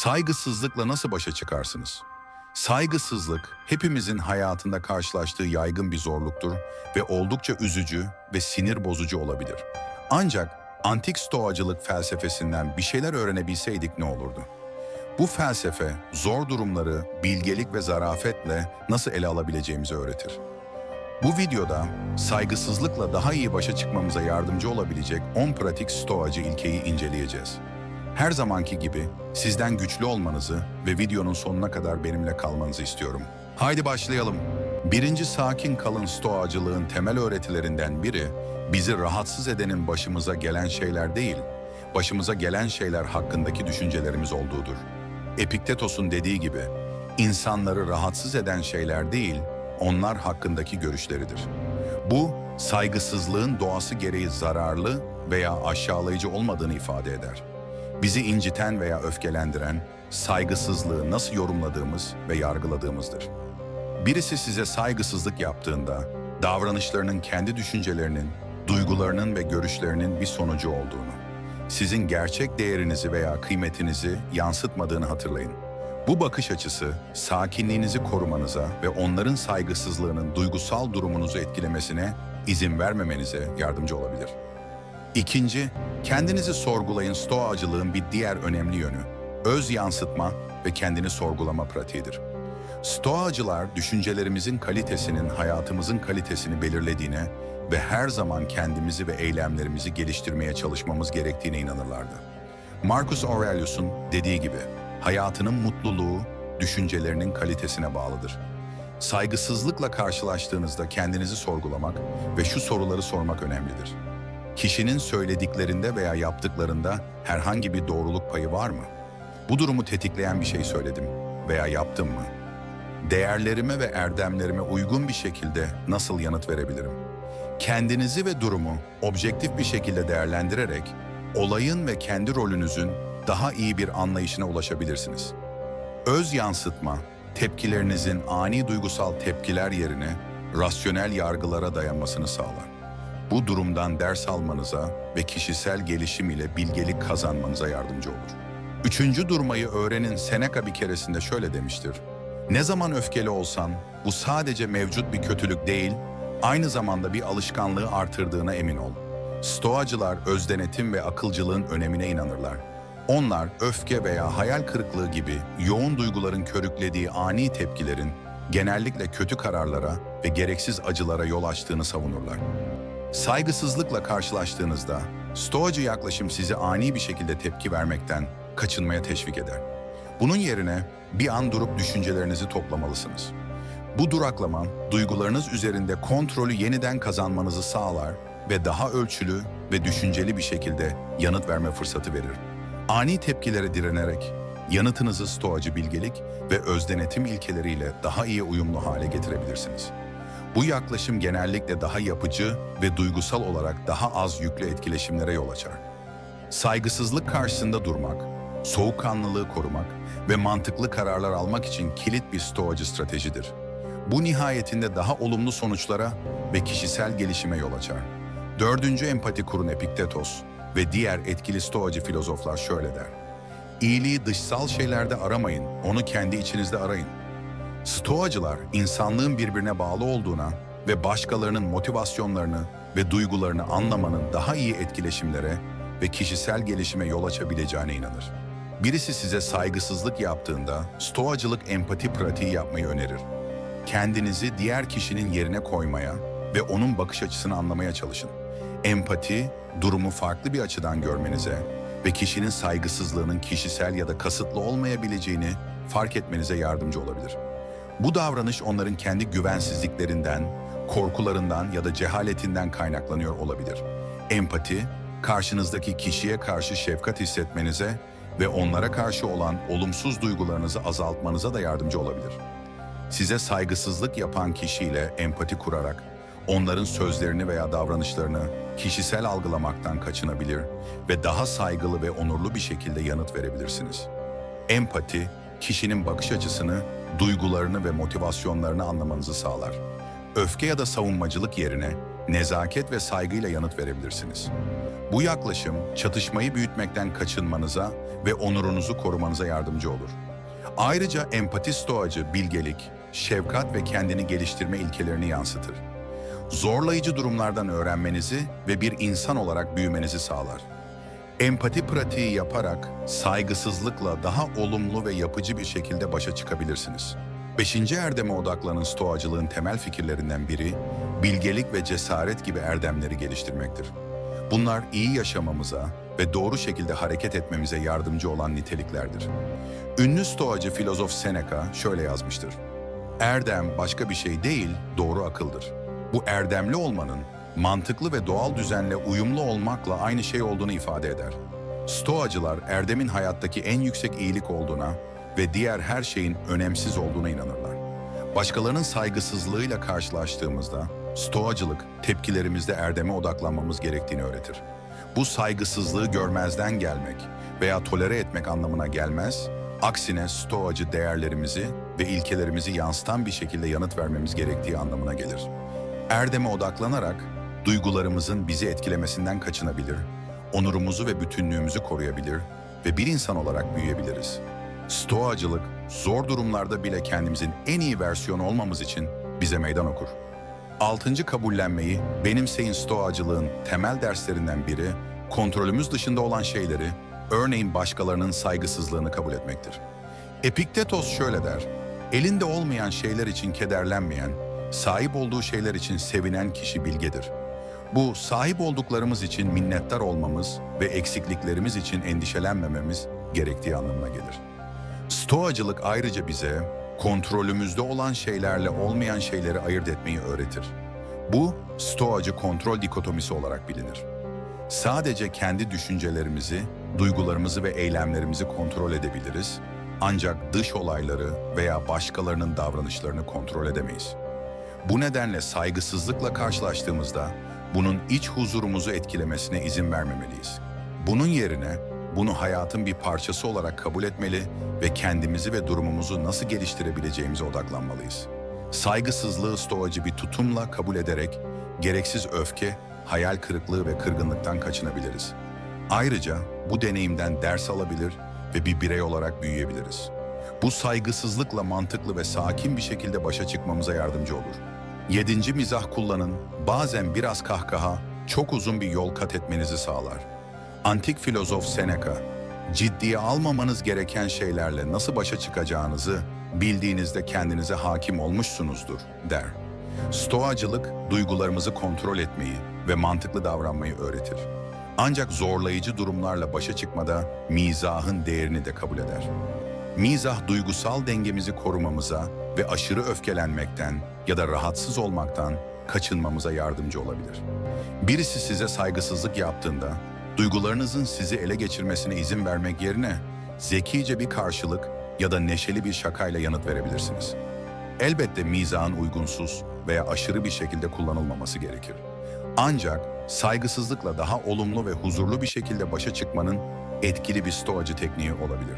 Saygısızlıkla nasıl başa çıkarsınız? Saygısızlık hepimizin hayatında karşılaştığı yaygın bir zorluktur ve oldukça üzücü ve sinir bozucu olabilir. Ancak antik stoacılık felsefesinden bir şeyler öğrenebilseydik ne olurdu? Bu felsefe zor durumları bilgelik ve zarafetle nasıl ele alabileceğimizi öğretir. Bu videoda saygısızlıkla daha iyi başa çıkmamıza yardımcı olabilecek 10 pratik stoacı ilkeyi inceleyeceğiz. Her zamanki gibi sizden güçlü olmanızı ve videonun sonuna kadar benimle kalmanızı istiyorum. Haydi başlayalım. Birinci sakin kalın stoacılığın temel öğretilerinden biri, bizi rahatsız edenin başımıza gelen şeyler değil, başımıza gelen şeyler hakkındaki düşüncelerimiz olduğudur. Epiktetos'un dediği gibi, insanları rahatsız eden şeyler değil, onlar hakkındaki görüşleridir. Bu, saygısızlığın doğası gereği zararlı veya aşağılayıcı olmadığını ifade eder. Bizi inciten veya öfkelendiren, saygısızlığı nasıl yorumladığımız ve yargıladığımızdır. Birisi size saygısızlık yaptığında, davranışlarının kendi düşüncelerinin, duygularının ve görüşlerinin bir sonucu olduğunu, sizin gerçek değerinizi veya kıymetinizi yansıtmadığını hatırlayın. Bu bakış açısı, sakinliğinizi korumanıza ve onların saygısızlığının duygusal durumunuzu etkilemesine izin vermemenize yardımcı olabilir. İkinci, kendinizi sorgulayın stoacılığın bir diğer önemli yönü, öz yansıtma ve kendini sorgulama pratiğidir. Stoacılar düşüncelerimizin kalitesinin hayatımızın kalitesini belirlediğine ve her zaman kendimizi ve eylemlerimizi geliştirmeye çalışmamız gerektiğine inanırlardı. Marcus Aurelius'un dediği gibi, hayatının mutluluğu düşüncelerinin kalitesine bağlıdır. Saygısızlıkla karşılaştığınızda kendinizi sorgulamak ve şu soruları sormak önemlidir. Kişinin söylediklerinde veya yaptıklarında herhangi bir doğruluk payı var mı? Bu durumu tetikleyen bir şey söyledim veya yaptım mı? Değerlerime ve erdemlerime uygun bir şekilde nasıl yanıt verebilirim? Kendinizi ve durumu objektif bir şekilde değerlendirerek olayın ve kendi rolünüzün daha iyi bir anlayışına ulaşabilirsiniz. Öz yansıtma, tepkilerinizin ani duygusal tepkiler yerine rasyonel yargılara dayanmasını sağlar. Bu durumdan ders almanıza ve kişisel gelişim ile bilgelik kazanmanıza yardımcı olur. Üçüncü durmayı öğrenin Seneca bir keresinde şöyle demiştir. Ne zaman öfkeli olsan bu sadece mevcut bir kötülük değil, aynı zamanda bir alışkanlığı artırdığına emin ol. Stoacılar özdenetim ve akılcılığın önemine inanırlar. Onlar öfke veya hayal kırıklığı gibi yoğun duyguların körüklediği ani tepkilerin genellikle kötü kararlara ve gereksiz acılara yol açtığını savunurlar. Saygısızlıkla karşılaştığınızda stoacı yaklaşım sizi ani bir şekilde tepki vermekten kaçınmaya teşvik eder. Bunun yerine bir an durup düşüncelerinizi toplamalısınız. Bu duraklama duygularınız üzerinde kontrolü yeniden kazanmanızı sağlar ve daha ölçülü ve düşünceli bir şekilde yanıt verme fırsatı verir. Ani tepkilere direnerek yanıtınızı stoacı bilgelik ve özdenetim ilkeleriyle daha iyi uyumlu hale getirebilirsiniz. Bu yaklaşım genellikle daha yapıcı ve duygusal olarak daha az yüklü etkileşimlere yol açar. Saygısızlık karşısında durmak, soğukkanlılığı korumak ve mantıklı kararlar almak için kilit bir stoacı stratejidir. Bu nihayetinde daha olumlu sonuçlara ve kişisel gelişime yol açar. Dördüncü empati kurun Epiktetos ve diğer etkili stoacı filozoflar şöyle der. İyiliği dışsal şeylerde aramayın, onu kendi içinizde arayın. Stoacılar insanlığın birbirine bağlı olduğuna ve başkalarının motivasyonlarını ve duygularını anlamanın daha iyi etkileşimlere ve kişisel gelişime yol açabileceğine inanır. Birisi size saygısızlık yaptığında stoacılık empati pratiği yapmayı önerir. Kendinizi diğer kişinin yerine koymaya ve onun bakış açısını anlamaya çalışın. Empati, durumu farklı bir açıdan görmenize ve kişinin saygısızlığının kişisel ya da kasıtlı olmayabileceğini fark etmenize yardımcı olabilir. Bu davranış onların kendi güvensizliklerinden, korkularından ya da cehaletinden kaynaklanıyor olabilir. Empati, karşınızdaki kişiye karşı şefkat hissetmenize ve onlara karşı olan olumsuz duygularınızı azaltmanıza da yardımcı olabilir. Size saygısızlık yapan kişiyle empati kurarak onların sözlerini veya davranışlarını kişisel algılamaktan kaçınabilir ve daha saygılı ve onurlu bir şekilde yanıt verebilirsiniz. Empati, kişinin bakış açısını, duygularını ve motivasyonlarını anlamanızı sağlar. Öfke ya da savunmacılık yerine nezaket ve saygıyla yanıt verebilirsiniz. Bu yaklaşım çatışmayı büyütmekten kaçınmanıza ve onurunuzu korumanıza yardımcı olur. Ayrıca empati stoacı bilgelik, şefkat ve kendini geliştirme ilkelerini yansıtır. Zorlayıcı durumlardan öğrenmenizi ve bir insan olarak büyümenizi sağlar. Empati pratiği yaparak saygısızlıkla daha olumlu ve yapıcı bir şekilde başa çıkabilirsiniz. Beşinci erdeme odaklanın stoacılığın temel fikirlerinden biri, bilgelik ve cesaret gibi erdemleri geliştirmektir. Bunlar iyi yaşamamıza ve doğru şekilde hareket etmemize yardımcı olan niteliklerdir. Ünlü stoacı filozof Seneca şöyle yazmıştır. Erdem başka bir şey değil, doğru akıldır. Bu erdemli olmanın mantıklı ve doğal düzenle uyumlu olmakla aynı şey olduğunu ifade eder. Stoacılar erdemin hayattaki en yüksek iyilik olduğuna ve diğer her şeyin önemsiz olduğuna inanırlar. Başkalarının saygısızlığıyla karşılaştığımızda stoacılık tepkilerimizde erdeme odaklanmamız gerektiğini öğretir. Bu saygısızlığı görmezden gelmek veya tolere etmek anlamına gelmez, aksine stoacı değerlerimizi ve ilkelerimizi yansıtan bir şekilde yanıt vermemiz gerektiği anlamına gelir. Erdeme odaklanarak duygularımızın bizi etkilemesinden kaçınabilir, onurumuzu ve bütünlüğümüzü koruyabilir ve bir insan olarak büyüyebiliriz. Stoacılık, zor durumlarda bile kendimizin en iyi versiyonu olmamız için bize meydan okur. Altıncı kabullenmeyi benimseyin stoacılığın temel derslerinden biri, kontrolümüz dışında olan şeyleri, örneğin başkalarının saygısızlığını kabul etmektir. Epiktetos şöyle der, elinde olmayan şeyler için kederlenmeyen, sahip olduğu şeyler için sevinen kişi bilgedir. Bu sahip olduklarımız için minnettar olmamız ve eksikliklerimiz için endişelenmememiz gerektiği anlamına gelir. Stoacılık ayrıca bize kontrolümüzde olan şeylerle olmayan şeyleri ayırt etmeyi öğretir. Bu stoacı kontrol dikotomisi olarak bilinir. Sadece kendi düşüncelerimizi, duygularımızı ve eylemlerimizi kontrol edebiliriz ancak dış olayları veya başkalarının davranışlarını kontrol edemeyiz. Bu nedenle saygısızlıkla karşılaştığımızda bunun iç huzurumuzu etkilemesine izin vermemeliyiz. Bunun yerine bunu hayatın bir parçası olarak kabul etmeli ve kendimizi ve durumumuzu nasıl geliştirebileceğimize odaklanmalıyız. Saygısızlığı stoacı bir tutumla kabul ederek gereksiz öfke, hayal kırıklığı ve kırgınlıktan kaçınabiliriz. Ayrıca bu deneyimden ders alabilir ve bir birey olarak büyüyebiliriz. Bu saygısızlıkla mantıklı ve sakin bir şekilde başa çıkmamıza yardımcı olur. Yedinci mizah kullanın, bazen biraz kahkaha, çok uzun bir yol kat etmenizi sağlar. Antik filozof Seneca, ciddiye almamanız gereken şeylerle nasıl başa çıkacağınızı bildiğinizde kendinize hakim olmuşsunuzdur, der. Stoacılık, duygularımızı kontrol etmeyi ve mantıklı davranmayı öğretir. Ancak zorlayıcı durumlarla başa çıkmada mizahın değerini de kabul eder. Mizah duygusal dengemizi korumamıza ve aşırı öfkelenmekten ya da rahatsız olmaktan kaçınmamıza yardımcı olabilir. Birisi size saygısızlık yaptığında duygularınızın sizi ele geçirmesine izin vermek yerine zekice bir karşılık ya da neşeli bir şakayla yanıt verebilirsiniz. Elbette mizahın uygunsuz veya aşırı bir şekilde kullanılmaması gerekir. Ancak saygısızlıkla daha olumlu ve huzurlu bir şekilde başa çıkmanın etkili bir stoacı tekniği olabilir.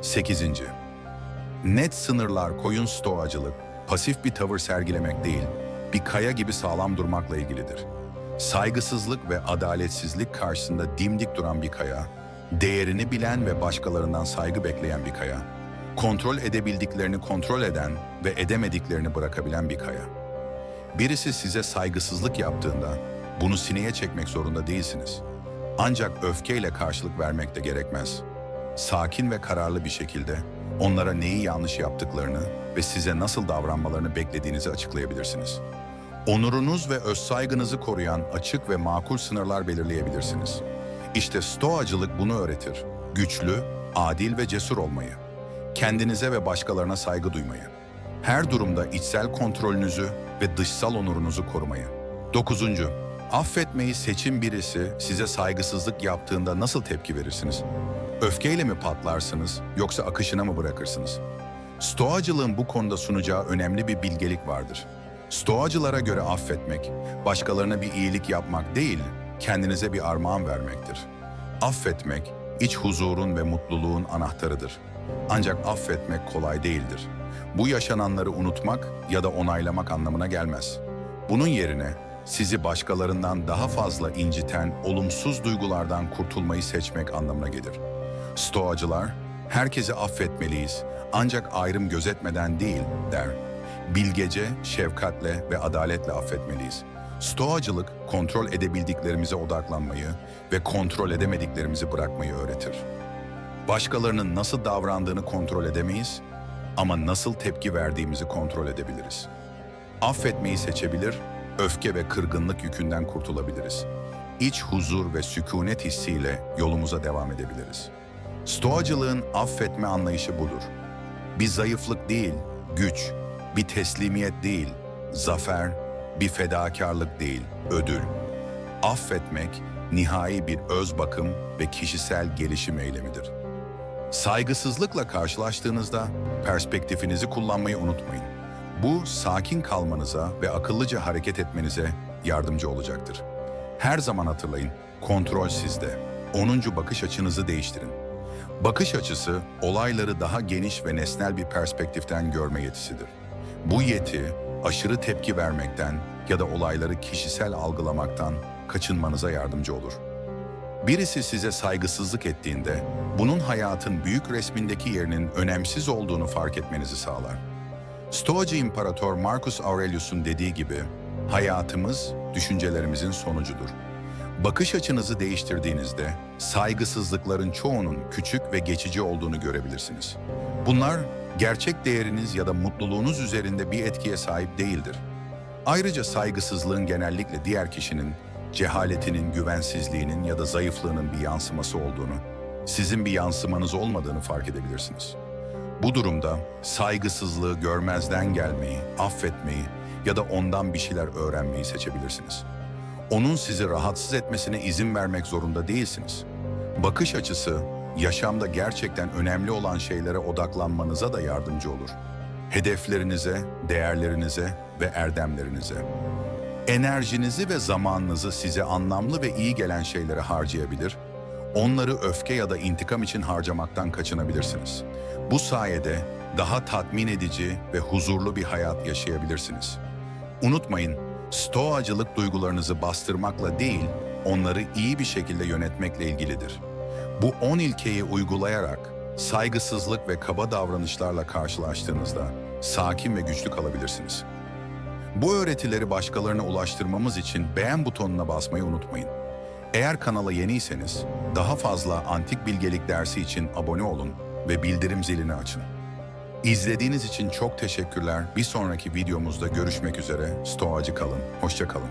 8. Net sınırlar koyun stoacılık, pasif bir tavır sergilemek değil, bir kaya gibi sağlam durmakla ilgilidir. Saygısızlık ve adaletsizlik karşısında dimdik duran bir kaya, değerini bilen ve başkalarından saygı bekleyen bir kaya, kontrol edebildiklerini kontrol eden ve edemediklerini bırakabilen bir kaya. Birisi size saygısızlık yaptığında bunu sineye çekmek zorunda değilsiniz. Ancak öfkeyle karşılık vermek de gerekmez. Sakin ve kararlı bir şekilde onlara neyi yanlış yaptıklarını ve size nasıl davranmalarını beklediğinizi açıklayabilirsiniz. Onurunuz ve özsaygınızı koruyan açık ve makul sınırlar belirleyebilirsiniz. İşte stoacılık bunu öğretir. Güçlü, adil ve cesur olmayı. Kendinize ve başkalarına saygı duymayı. Her durumda içsel kontrolünüzü ve dışsal onurunuzu korumayı. Dokuzuncu, affetmeyi seçin birisi size saygısızlık yaptığında nasıl tepki verirsiniz? Öfkeyle mi patlarsınız yoksa akışına mı bırakırsınız? Stoacılığın bu konuda sunacağı önemli bir bilgelik vardır. Stoacılara göre affetmek, başkalarına bir iyilik yapmak değil, kendinize bir armağan vermektir. Affetmek, iç huzurun ve mutluluğun anahtarıdır. Ancak affetmek kolay değildir. Bu yaşananları unutmak ya da onaylamak anlamına gelmez. Bunun yerine sizi başkalarından daha fazla inciten olumsuz duygulardan kurtulmayı seçmek anlamına gelir. Stoacılar, herkesi affetmeliyiz ancak ayrım gözetmeden değil der. Bilgece, şefkatle ve adaletle affetmeliyiz. Stoacılık, kontrol edebildiklerimize odaklanmayı ve kontrol edemediklerimizi bırakmayı öğretir. Başkalarının nasıl davrandığını kontrol edemeyiz ama nasıl tepki verdiğimizi kontrol edebiliriz. Affetmeyi seçebilir, öfke ve kırgınlık yükünden kurtulabiliriz. İç huzur ve sükunet hissiyle yolumuza devam edebiliriz. Stoacılığın affetme anlayışı budur. Bir zayıflık değil, güç, bir teslimiyet değil, zafer, bir fedakarlık değil, ödül. Affetmek, nihai bir öz bakım ve kişisel gelişim eylemidir. Saygısızlıkla karşılaştığınızda perspektifinizi kullanmayı unutmayın. Bu sakin kalmanıza ve akıllıca hareket etmenize yardımcı olacaktır. Her zaman hatırlayın, kontrol sizde. 10. bakış açınızı değiştirin. Bakış açısı olayları daha geniş ve nesnel bir perspektiften görme yetisidir. Bu yeti aşırı tepki vermekten ya da olayları kişisel algılamaktan kaçınmanıza yardımcı olur. Birisi size saygısızlık ettiğinde bunun hayatın büyük resmindeki yerinin önemsiz olduğunu fark etmenizi sağlar. Stoacı İmparator Marcus Aurelius'un dediği gibi hayatımız düşüncelerimizin sonucudur. Bakış açınızı değiştirdiğinizde saygısızlıkların çoğunun küçük ve geçici olduğunu görebilirsiniz. Bunlar gerçek değeriniz ya da mutluluğunuz üzerinde bir etkiye sahip değildir. Ayrıca saygısızlığın genellikle diğer kişinin cehaletinin, güvensizliğinin ya da zayıflığının bir yansıması olduğunu, sizin bir yansımanız olmadığını fark edebilirsiniz. Bu durumda saygısızlığı görmezden gelmeyi, affetmeyi ya da ondan bir şeyler öğrenmeyi seçebilirsiniz. Onun sizi rahatsız etmesine izin vermek zorunda değilsiniz. Bakış açısı, yaşamda gerçekten önemli olan şeylere odaklanmanıza da yardımcı olur. Hedeflerinize, değerlerinize ve erdemlerinize. Enerjinizi ve zamanınızı size anlamlı ve iyi gelen şeylere harcayabilir, onları öfke ya da intikam için harcamaktan kaçınabilirsiniz. Bu sayede daha tatmin edici ve huzurlu bir hayat yaşayabilirsiniz. Unutmayın, stoacılık duygularınızı bastırmakla değil, onları iyi bir şekilde yönetmekle ilgilidir. Bu 10 ilkeyi uygulayarak saygısızlık ve kaba davranışlarla karşılaştığınızda sakin ve güçlü kalabilirsiniz. Bu öğretileri başkalarına ulaştırmamız için beğen butonuna basmayı unutmayın. Eğer kanala yeniyseniz daha fazla antik bilgelik dersi için abone olun ve bildirim zilini açın. İzlediğiniz için çok teşekkürler. Bir sonraki videomuzda görüşmek üzere. Stoacı kalın. Hoşça kalın.